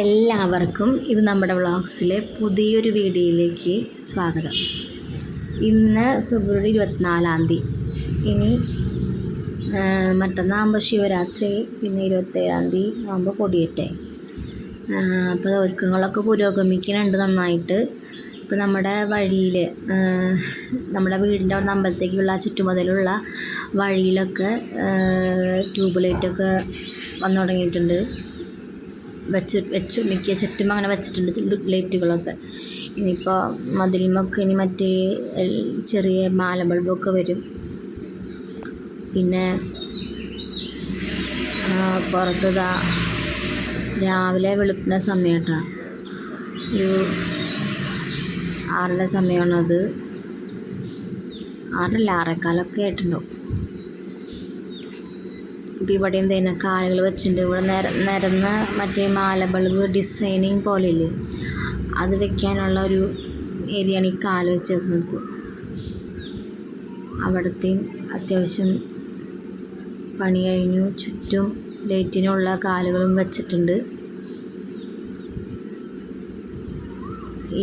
എല്ലാവർക്കും ഇത് നമ്മുടെ വ്ളോഗ്സിലെ പുതിയൊരു വീഡിയോയിലേക്ക് സ്വാഗതം. ഇന്ന് ഫെബ്രുവരി ഇരുപത്തിനാലാം തീയതി. ഇനി മറ്റന്നാകുമ്പോൾ ശിവരാത്രി പിന്നെ ഇരുപത്തേഴാം തീയതി ആകുമ്പോൾ കൊടിയേറ്റെ. അപ്പോൾ ഒരുക്കങ്ങളൊക്കെ പുരോഗമിക്കുന്നുണ്ട് നന്നായിട്ട്. ഇപ്പോൾ നമ്മുടെ വഴിയിൽ നമ്മുടെ വീടിന്റെ അവിടെ അമ്പലത്തേക്കുള്ള ചുറ്റുമതിലുള്ള വഴിയിലൊക്കെ ട്യൂബ് ലൈറ്റൊക്കെ വന്നു തുടങ്ങിയിട്ടുണ്ട്. വെച്ച് വെച്ചു. മിക്ക ചുറ്റും അങ്ങനെ വെച്ചിട്ടുണ്ട്. ലൈറ്റുകളൊക്കെ ഇനിയിപ്പോൾ മതിലുമൊക്കെ ഇനി മറ്റേ ചെറിയ മാല ബൾബൊക്കെ വരും. പിന്നെ പുറത്തതാ രാവിലെ വെളുപ്പിന സമയം കേട്ടോ ഒരു ആറിന്റെ സമയമാണത്. ആറല്ല ആറേക്കാലൊക്കെ ആയിട്ടുണ്ടാവും. ഇപ്പോൾ ഇവിടെ എന്തെയ്യുന്ന കാലുകൾ വെച്ചിട്ടുണ്ട്. ഇവിടെ നിര നിരന്ന മറ്റേ മാല ബൾബ് ഡിസൈനിങ് പോലെ ഇല്ലേ അത് വെക്കാനുള്ള ഒരു ഏരിയയാണ് ഈ കാൽ വെച്ചേക്കുന്നത്. അവിടത്തെയും അത്യാവശ്യം പണി കഴിഞ്ഞു. ചുറ്റും ലൈറ്റിനുള്ള കാലുകളും വെച്ചിട്ടുണ്ട്.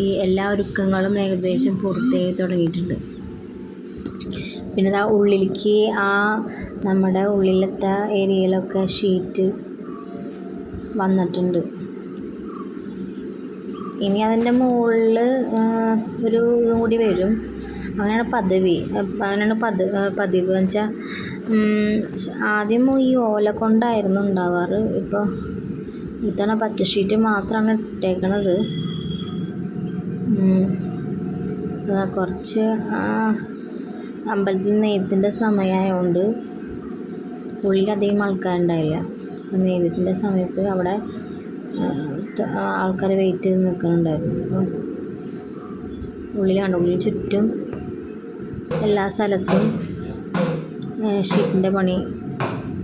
ഈ എല്ലാ ഒരുക്കങ്ങളും ഏകദേശം പൂർത്തിയായി തുടങ്ങിയിട്ടുണ്ട്. പിന്നെ ഇതാ ഉള്ളിലേക്ക് ആ നമ്മുടെ ഉള്ളിലത്തെ ഏരിയയിലൊക്കെ ഷീറ്റ് വന്നിട്ടുണ്ട്. ഇനി അതിന്റെ മുകളിൽ ഒരു ഇതും കൂടി വരും. അങ്ങനെയാണ് പദവി. അങ്ങനെയാണ് പദ പതിവ്. എന്ന് വെച്ചാൽ ആദ്യം ഈ ഓല കൊണ്ടായിരുന്നു ഉണ്ടാവാറ്. ഇപ്പോൾ ഇത്തവണ പച്ച ഷീറ്റ് മാത്രമാണ് ഇട്ടേക്കണത്. കുറച്ച് അമ്പലത്തിൽ നെയ്ത്തിന്റെ സമയമായതുകൊണ്ട് ഉള്ളിലധികം ആൾക്കാരുണ്ടായില്ല. നെയ്ത്തിന്റെ സമയത്ത് അവിടെ ആൾക്കാർ വെയിറ്റ് ചെയ്ത് നിൽക്കുന്നുണ്ടായിരുന്നു. അപ്പം ഉള്ളിലാണ് ഉള്ളിൽ ചുറ്റും എല്ലാ സ്ഥലത്തും ഷീറ്റിന്റെ പണി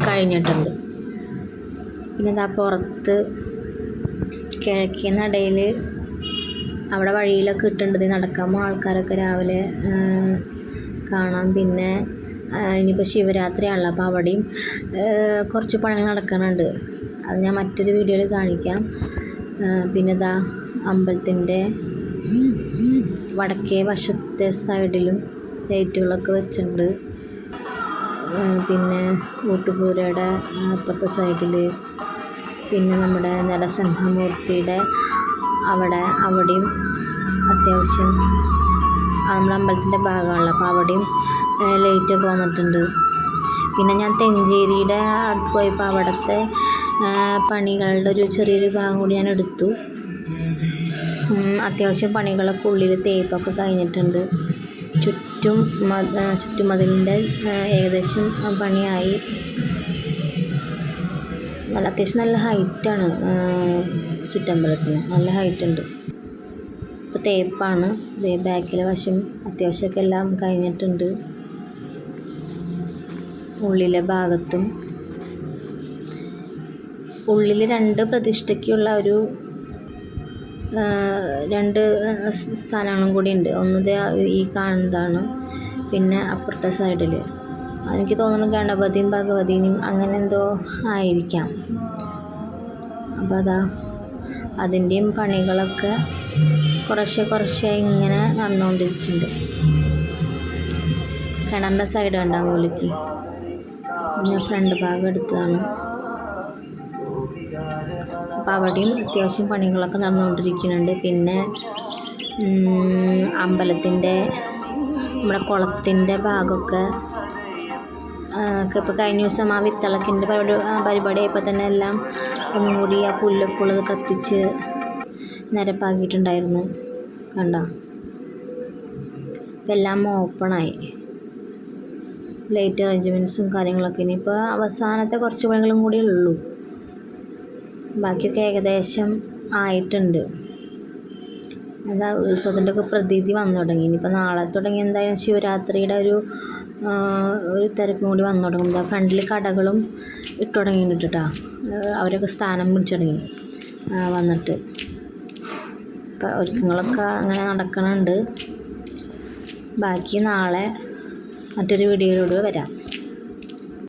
കഴിഞ്ഞിട്ടുണ്ട്. പിന്നെ ഇതാ പുറത്ത് കിഴക്കേ അവിടെ വഴിയിലൊക്കെ ഇട്ടുണ്ട് നടക്കാൻ ആൾക്കാരൊക്കെ രാവിലെ കാണാം. പിന്നെ ഇനിയിപ്പോൾ ശിവരാത്രിയാണല്ലോ അപ്പോൾ അവിടെയും കുറച്ച് പണികൾ നടക്കുന്നുണ്ട്. അത് ഞാൻ മറ്റൊരു വീഡിയോയിൽ കാണിക്കാം. പിന്നെ ഇതാ അമ്പലത്തിന്റെ വടക്കേ വശത്തെ സൈഡിലും ലൈറ്റുകളൊക്കെ വെച്ചിട്ടുണ്ട്. പിന്നെ ഊട്ടുപൂരയുടെ അപ്പുറത്തെ സൈഡിൽ പിന്നെ നമ്മുടെ നരസിംഹമൂർത്തിയുടെ അവിടെ അവിടെയും അത്യാവശ്യം നമ്മുടെ അമ്പലത്തിന്റെ ഭാഗമാണല്ലോ. അപ്പോൾ അവിടെയും ലൈറ്റൊക്കെ വന്നിട്ടുണ്ട്. പിന്നെ ഞാൻ തെഞ്ചേരിയുടെ അടുത്ത് പോയപ്പോൾ അവിടുത്തെ പണികളുടെ ഒരു ചെറിയൊരു ഭാഗം കൂടി ഞാൻ എടുത്തു. അത്യാവശ്യം പണികളൊക്കെ ഉള്ളിൽ തേപ്പൊക്കെ കഴിഞ്ഞിട്ടുണ്ട്. ചുറ്റും ചുറ്റുമതിലിന്റെ ഏകദേശം പണിയായി. നല്ല അത്യാവശ്യം നല്ല ഹൈറ്റാണ് ചുറ്റമ്പലത്തിന്. നല്ല ഹൈറ്റ് ഉണ്ട്. ഇപ്പോൾ തേപ്പാണ്. ബാക്കിലെ വശം അത്യാവശ്യമൊക്കെ എല്ലാം കഴിഞ്ഞിട്ടുണ്ട്. ഉള്ളിലെ ഭാഗത്തും. ഉള്ളിൽ രണ്ട് പ്രതിഷ്ഠയ്ക്കുള്ള ഒരു രണ്ട് സ്ഥാനങ്ങളും കൂടി ഉണ്ട് ഒന്ന് ഈ കാണുന്നതാണ്. പിന്നെ അപ്പുറത്തെ സൈഡിൽ എനിക്ക് തോന്നുന്നു ഗണപതിയും ഭഗവതിയും അങ്ങനെ എന്തോ ആയിരിക്കാം. അപ്പോൾ അതാ അതിന്റെയും പണികളൊക്കെ കുറേശ്ശെ കുറേശ്ശെ ഇങ്ങനെ നടന്നുകൊണ്ടിരിക്കുന്നുണ്ട്. കിണറിന്റെ സൈഡ് കണ്ടാൽ മൂലയ്ക്ക് പിന്നെ ഫ്രണ്ട് ഭാഗം എടുത്തതാണ്. അപ്പം അവിടെയും അത്യാവശ്യം പണികളൊക്കെ നടന്നുകൊണ്ടിരിക്കുന്നുണ്ട്. പിന്നെ അമ്പലത്തിന്റെ നമ്മുടെ കുളത്തിന്റെ ഭാഗമൊക്കെ ഇപ്പോൾ കഴിഞ്ഞ ദിവസം ആ വിത്തളക്കിന്റെ പരിപാടി പരിപാടി ആയപ്പോൾ തന്നെ എല്ലാം ഒന്നും കൂടി ആ പുല്ലൊക്കെ ഉള്ളത് കത്തിച്ച് നിരപ്പാക്കിയിട്ടുണ്ടായിരുന്നു. കണ്ടോ? ഇപ്പം എല്ലാം ഓപ്പണായി. ലൈറ്റ് അറേഞ്ച്മെന്റ്സും കാര്യങ്ങളൊക്കെ ഇനി ഇനിയിപ്പോൾ അവസാനത്തെ കുറച്ച് പണികളും കൂടി ഉള്ളൂ. ബാക്കിയൊക്കെ ഏകദേശം ആയിട്ടുണ്ട്. അതാ ഉത്സവത്തിന്റെ ഒക്കെ പ്രതീതി വന്നു തുടങ്ങി. ഇനിയിപ്പോൾ നാളെ തുടങ്ങി എന്തായാലും ശിവരാത്രിയുടെ ഒരു ഒരു തിരക്കും കൂടി വന്നു തുടങ്ങും. എന്താ ഫ്രണ്ടിൽ കടകളും ഇട്ട് തുടങ്ങിയിട്ടുണ്ട് കേട്ടോ. അവരൊക്കെ സ്ഥാനം പിടിച്ചു തുടങ്ങി വന്നിട്ട്. ഒരുക്കങ്ങളൊക്കെ അങ്ങനെ നടക്കുന്നുണ്ട് ബാക്കി നാളെ മറ്റൊരു വീഡിയോയിലൂടെ വരാം.